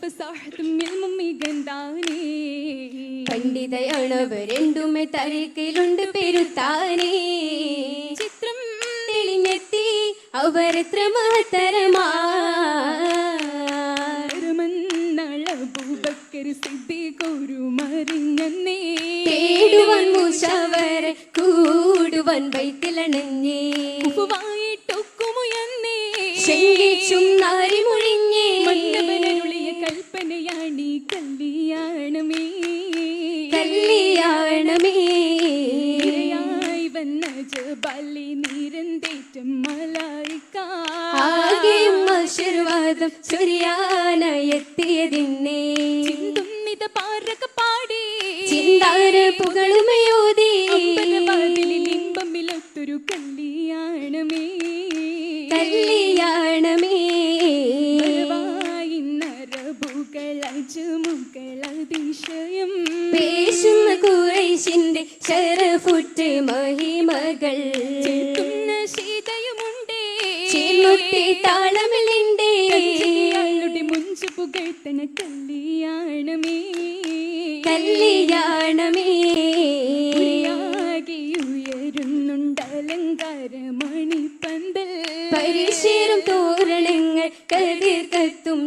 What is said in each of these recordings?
ഫസാഹത്തും ഇൽമും മികന്താനേ പണ്ഡിതയാണവരെണ്ടുമെ തരിക്കിലുണ്ട് പെരുത്താനേ. ചിത്രം തെളിഞ്ഞെത്തി അവരെത്ര തേടുവൻ മുഷവര കൂടുവൻ വൈത്തിലണഞ്ഞേ. ഉപ്പുവായിട്ടൊക്കുമുയന്നേ ശങ്കിച്ചും നാരി കല്യാണമേ. കല്യാണമേ. ഇരയായി വന്ന ജബാലി നിരന്തേറ്റം മലായിക്ക. ആകെയും ആശീർവാദം ചൊരിയാനായെത്തിയതിന്നേ അതിശയം പേശുന്ന കുറേശിന്റെ ശരഫുറ്റ് മഹിമകൾ. ചേർന്നൊട്ടി താളമിലിണ്ടേ. മുഞ്ചു പുകഴ്ത്തണ കല്യാണമേ കല്യാണമേ പരിശീലും തോരണങ്ങൾ കത്തും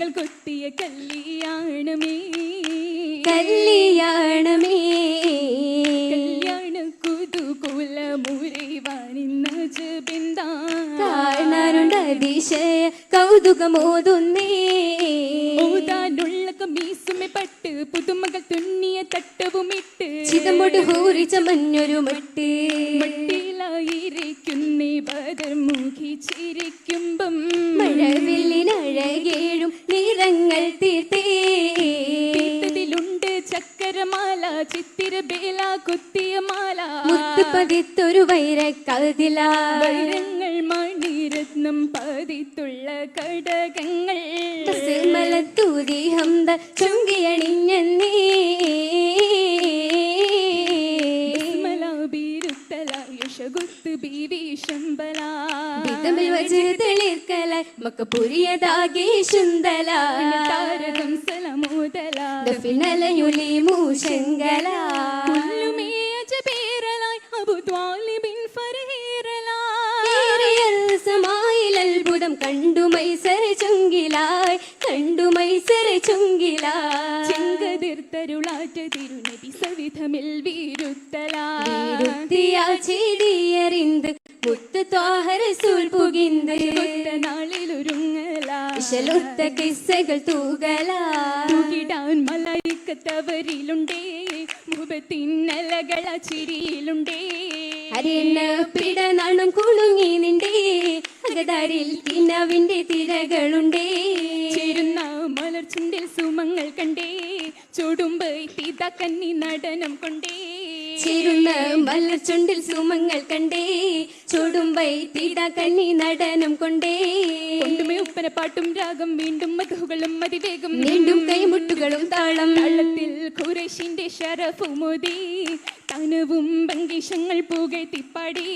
വിദ്യകൾ കൊട്ടിയ കല്യാണമേ കല്യാണമേ കല്യാണ കുതുകുല മുറിവാനിന്ന ജബിന്ദാ കാണാറുണ്ട് അതിശയ കൗതുകമോതുന്നേ. ഓതാനുള്ള കമീസുമെ പട്ട് പുതുമകൾ തുന്നിയ തട്ടവുമിട്ട്. ചിതമ്പൊട് ഹൂറിച്ച മഞ്ഞൊരു മട്ട്. മട്ടിലായിരിക്കുന്നേ ബദർമുഖി ചിരിക്കുമ്പം. വൈരക്കതില. വൈരങ്ങൾ മണിരത്നം പതിത്തുള്ള കടകങ്ങൾ മലത്തൂതി ഹംദ മക്കപുരിയതാകെ ശുന്തല. താരകം ദഫിനലയുലി മൂശങ്കല. അബു ത്വാലിബിൻ സമായിൽ അത്ഭുതം കണ്ടു മൈസര ചുങ്കിലായി കണ്ടു മൈസര ചുങ്കിലായി. ചെങ്കതിർത്തരുളാറ്റ തിരുനബി സവിധമിൽ വീരുത്തലാ ചെടിയറിന്ത് മുത്ത് ത്വാഹര സൂൾ പുകിന്ത്. നാളിലൊരുങ്ങലാ കിസ്സകൾ തൂകലാ മല മലയിക്കത്തവരിലുണ്ടേ മുഖത്തിന്നലകള ചിരിയിലുണ്ടേ അരിയണ്ണ പിട നാണം കുണുങ്ങി നിണ്ടേ അകതാരിൽ കിനാവിന്റെ തിരകളുണ്ടേ. ചേരുന്ന മലർച്ചുണ്ടിൽ സുമങ്ങൾ കണ്ടേ ചൂടുമ്പൈ കന്നി നടനം കൊണ്ടേ. ചേരുന്ന മലർച്ചുണ്ടിൽ സുമങ്ങൾ കണ്ടേ ചൂടുമ്പൈ തീട കന്നി നടനം കൊണ്ടേ. കൊണ്ടുമേ ഉപ്പന പാട്ടും രാഗം വീണ്ടും മധുകളും മതിവേഗം നീണ്ടും കൈമുട്ടുകളും താളം. താളത്തിൽ കുരശിന്റെ ശരഫുമുതി തനവും ഭംഗിഷങ്ങൾ പുകഴ്ത്തിപ്പടി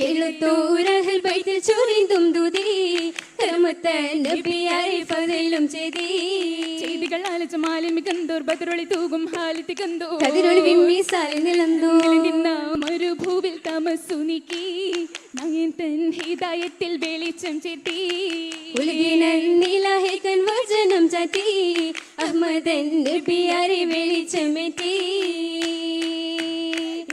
എഴുത്തൂരഹൽ ബൈത്തിൽ ചൊറിന്തും ദുതി കർമ്മത്ത നബിയായി ഫതിലും ചെയ്തി ചെയ്തികൾ ആലച്ചമാലിൽ മികന്തോർ ബദറൊളി തൂകും ഹാലിത്തി കന്തോ കതിരൊളി വിമ്മീസാലി നിലന്തോ നിന്ന മരുഭൂവിൽ തമസ്സു നീക്കി. ഹിതായത്തിൽ വെളിച്ചം ചെത്തി. ഉലകിനൻ വചനം ചാത്തി. അഹമ്മദൻ പിയറി വെളിച്ചമെത്തി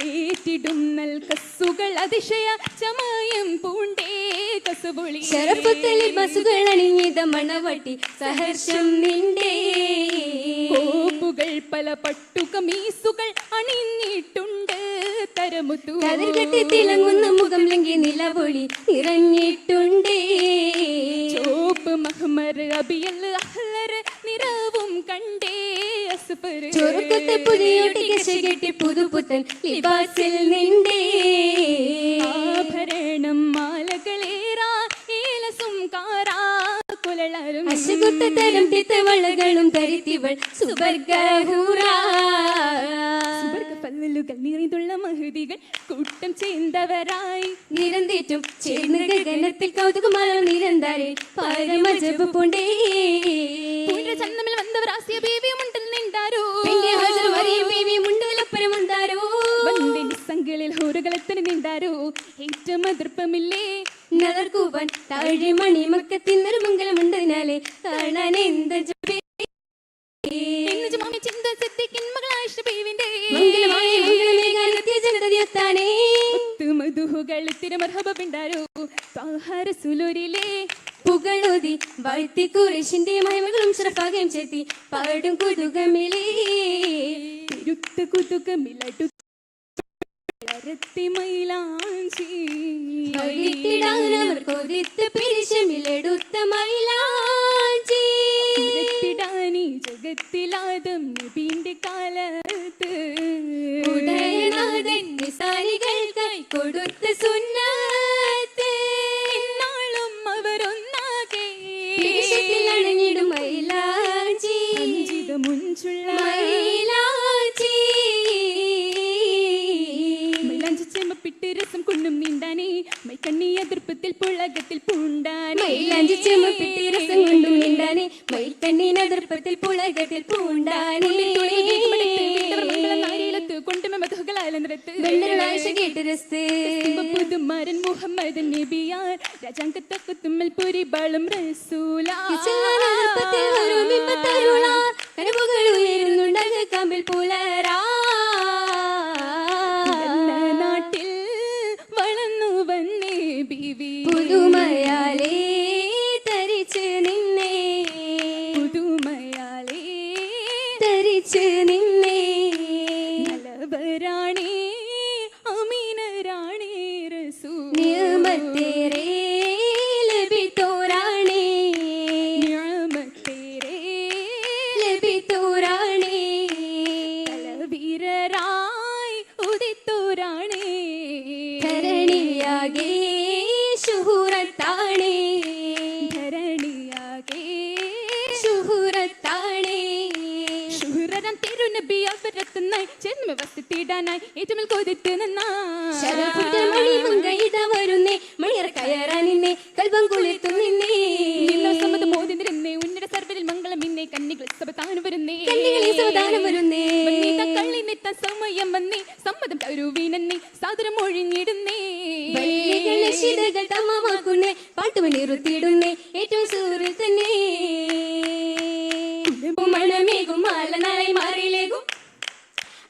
ഏറ്റിടും നൽ കസ്സുകൾ അതിശയ ചമയം പൂണ്ടേ കസുപൊളി ശരഫത്തലി ബസുകൾ അണിഞ്ഞിത മണവട്ടി സഹർഷം നിന്റെ കോപ്പുകൾ പല പട്ടുകമീസുകൾ അണിഞ്ഞിട്ടുണ്ട് തരമുത്തു കതിർകെട്ടി തിളങ്ങുന്ന മുഖം ലങ്കി നിലവൊളി നിറഞ്ഞിട്ടുണ്ടേ. ചോപ്പ് മഹ്മർ അബിയൽ അഹ്ലർ നിറവും കണ്ടേ ചൊറുക്കത്തെ പുതിയോട്ടി കെട്ടി പുതുപുത്തൻ ലിബാസിൽ നിന്റെ ആഭരണം മാലകളേറാ ഏലസും കാറാ കുലളരും അശകുത്ത തരം തിത്തവളകളും ധരിത്തിവൾ സുവർഗഹൂറാ ചേർந்தവരായി നിരന്തേറ്റും ചേർന്ന് ഗഗനത്തിൽ കൗതുകമായ നിരന്തരെ പരമജപ പൂണ്ടേ ചന്തമിൽ വന്നവർ ആസിയ ബേബിയും ഉണ്ടിൽ നിണ്ടാരോ? പെണ്ണിയ ഹാജർ മറിയം ബേബി മുണ്ടലപ്പരം ഉണ്ടാരോ സംഘളിൽ ഹോറുകളത്തിന് നിണ്ടാരോ? ഏറ്റവും അതിർപ്പമില്ലേ നഗർകൂവൻ താഴെ മണിമക്കത്തിൽ മക്കത്തിന്നൊരു മംഗലമുണ്ടതിനാലെ കാണാൻ എന്ത് ചിന്ത സിദ്ദിഖിൻ മകളായ ബേവിന്റെ മംഗലമായ സുലൂരിലെ പുകളോതി വാഴ്ത്തി കുറേശിന്റെ മഹിമകളും ശ്രഫാകയും ചേർത്തി പാടും കുതുകമിലേ. തിരുത്ത കുതുകമിലടു മൈലാഞ്ചി കൊതിത്തിടാനവർ കൊതിത്ത് പിരിശമിലെടുത്ത മൈലാഞ്ചി. ഉരത്തിടാനീ ജഗത്തിലാദം നബീന്റെ കാലത്ത്. നിസാരികൾക്കായി കൊടുത്ത സുന്നത്ത്. എന്നാളും അവരൊന്നാകെ. അണിഞ്ഞിടും അഞ്ചിത മുഞ്ചുള്ള മൈലാഞ്ചി. മൈലാഞ്ചി ചെമ്മപ്പിട്ട് രസം കൊണ്ടും നീണ്ടാനേ മൈക്കണ്ണി അതിർപ്പത്തിൽ പുളകത്തിൽ പൂണ്ടാനേ. മൈലാഞ്ചി ചെമ്മപ്പിട്ടി രസം കൊണ്ടും മിണ്ടാനെ മൈക്കണ്ണീനതിർപ്പത്തിൽ പുളകത്തിൽ പൂണ്ടാനെ. വെള്ളരാഴ്ച കേട്ട് രസ്ത് പുതുമാരൻ മുഹമ്മദ് നബിയാർ രാജാങ്കത്തക്കുത്തുമ്മൽ പുരിബാളും റസൂല. കനവുകൾ ഉയരുന്നുണ്ടക കമ്പിൽ പുലരാ. ധരണിയാകെ ശുഹുറത്താണേ ധരണിയാകെ ശുഹുറത്താണേ ശുഹ്രരം തിരുനബി അവരത്തുന്നായി കൊതിത്ത് ലക്ഷിതകൾ തമ്മമാക്കുന്നേ പാട്ടുമണിറുത്തിയിടുന്നേ ഏറ്റവും സൂറിൽ തന്നെ. മണമേകും മാലനായി മാറിയിലേകും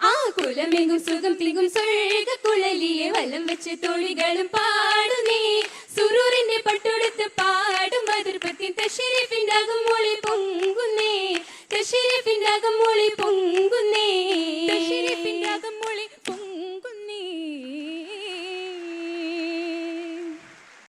ആ കുലമെങ്കും സുഖം തിങ്കും സ്വർഗ കുഴലിയെ വലം വെച്ച് തൊഴികളും പാടുന്നേ.